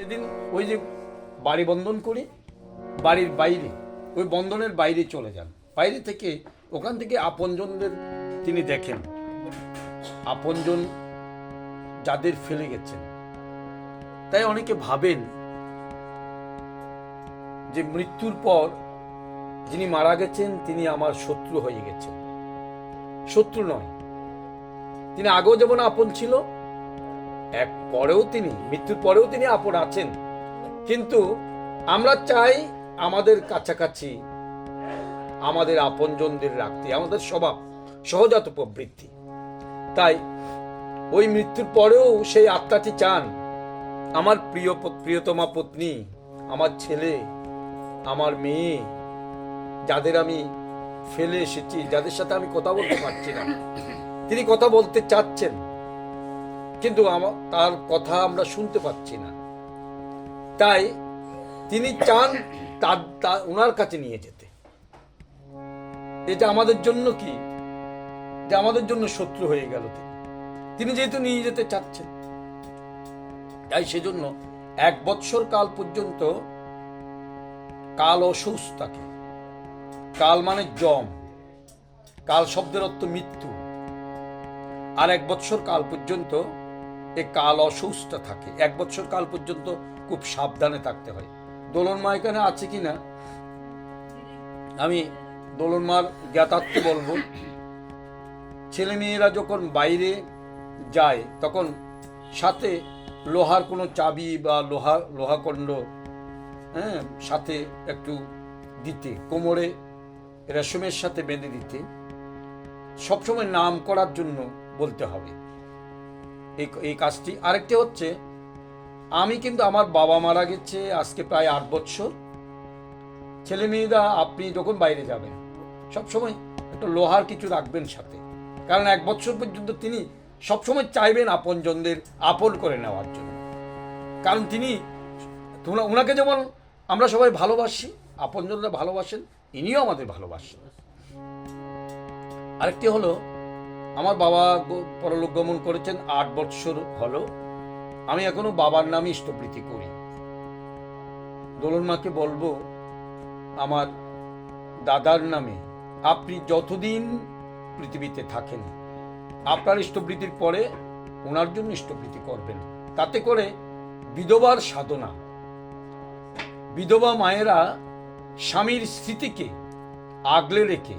সেদিন ওই যে বাড়ি বন্ধন করি, বাড়ির বাইরে, ওই বন্ধনের বাইরে চলে যান। বাইরে থেকে ওখান থেকে আপনজনদের তিনি দেখেন। আপনজন যাদের ফেলে গেছেন। তাই অনেকে ভাবেন যে মৃত্যুর পর যিনি মারা গেছেন, তিনি আমার শত্রু হয়ে গেছেন। শত্রু নয়। তিনি আগেও যেমন আপন ছিল এক পরেও তিনি, মৃত্যুর পরেও তিনি আপন আছেন। কিন্তু আমরা চাই আমাদের কাছাকাছি, আমাদের আপনজনদের রাখতে, আমাদের স্বভাব, সহজাত প্রবৃত্তি। তাই ওই মৃত্যুর পরেও সেই আত্মাটি চান। আমার প্রিয় প্রিয়তমা পত্নী, আমার ছেলে, আমার মেয়ে, যাদের আমি ফেলে এসেছি, যাদের সাথে আমি কথা বলতে পারছি না। তিনি কথা বলতে চাচ্ছেন। কিন্তু তার কথা আমরা শুনতে পাচ্ছি না। তাই তিনি চান তার ওনার কাছে নিয়ে যেতে। এটা আমাদের জন্য কি? যে আমাদের জন্য শত্রু হয়ে গেল তিনি। তিনি যেহেতু নিয়ে যেতে চাচ্ছেন। তাই সেজন্য এক বৎসর কাল পর্যন্ত কাল অসুস থাকে কাল মানে জম, কাল শব্দের অর্থ মৃত্যু। আর এক বৎসর কাল পর্যন্ত এ কাল অসুস্থ থাকে। এক বৎসর কাল পর্যন্ত খুব সাবধানে থাকতে হয়। দোলন মা এখানে আছে কি না আমি দোলন মার জ্ঞাতার্থ বলব। ছেলে মেয়েরা যখন বাইরে যায়, তখন সাথে লোহার কোনো চাবি বা লোহা লোহাকণ্ড হ্যাঁ সাথে একটু দিতে, কোমরে রেশমের সাথে বেঁধে দিতে। সবসময় নাম করার জন্য বলতে হবে। এই এই কাজটি। আরেকটি হচ্ছে, আমি কিন্তু আমার বাবা মারা গেছে আজকে প্রায় আট বছর। ছেলে মেয়েরা আপনি যখন বাইরে যাবেন, সবসময় একটা লোহার কিছু রাখবেন সাথে। কারণ এক বছর পর্যন্ত তিনি সবসময় চাইবেন আপনজনদের আপন করে নেওয়ার জন্য। কারণ তিনি, তোমরা- ওনাকে যেমন আমরা সবাই ভালোবাসি, আপনজনরা ভালোবাসেন, ইনিও আমাদের ভালোবাসেন। আরেকটি হলো আমার বাবা পরলোক গমন করেছেন আট বৎসর হলো। আমি এখনও বাবার নামে ইষ্টপ্রীতি করি। দোলন মাকে বলব, আমার দাদার নামে, আপনি যতদিন পৃথিবীতে থাকেন, আপনার ইষ্টপ্রীতির পরে ওনার জন্য ইষ্টপ্রীতি করবেন। তাতে করে বিধবার সাধনা, বিধবা মায়েরা স্বামীর স্মৃতিকে আগলে রেখে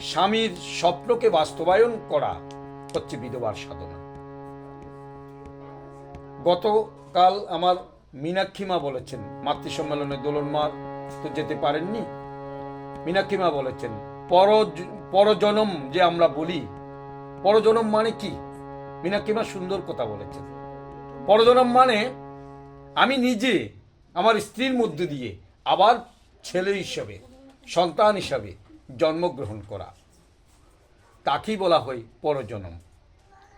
স্বামীর স্বপ্নকে বাস্তবায়ন করা হচ্ছে বিধবার সাধনা। গতকাল আমার মীনাক্ষী মা বলেছেন মাতৃ সম্মেলনে দোলন মার তো যেতে পারেননি। মীনাক্ষী মা বলেছেন পর পরজনম যে আমরা বলি, পরজনম মানে কি? মীনাক্ষী মা সুন্দর কথা বলেছেন। পরজনম মানে আমি নিজে আমার স্ত্রীর মধ্যে দিয়ে আবার ছেলে হিসাবে, সন্তান হিসাবে জন্মগ্রহণ করা। তাকেই বলা হয় পরজনম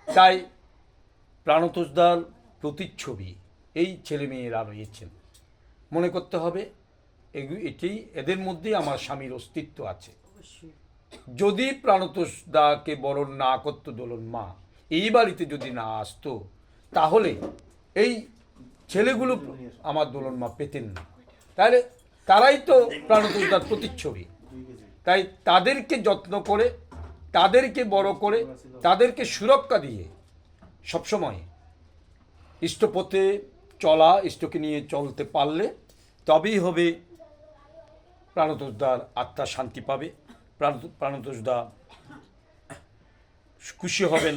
তাই প্রাণতোষদার প্রতিচ্ছবি এই ছেলে মেয়েরা রয়েছেন। মনে করতে হবে এটি এদের মধ্যেই আমার স্বামীর অস্তিত্ব আছে। যদি প্রাণতোষ দাকে বরণ না করত দোলন মা এই বাড়িতে যদি না আসতো তাহলে এই ছেলেগুলো আমার দোলন মা পেতেন না। তাহলে তারাই তো প্রাণতোষ দার প্রতিচ্ছবি। তাই তাদেরকে যত্ন করে, তাদেরকে বড় করে, তাদেরকে সুরক্ষা দিয়ে সবসময় ইষ্টপথে চলা, ইষ্টকে নিয়ে চলতে পারলে তবেই হবে প্রাণতোষদার আত্মা শান্তি পাবে। প্রাণ, প্রাণতোষদা খুশি হবেন।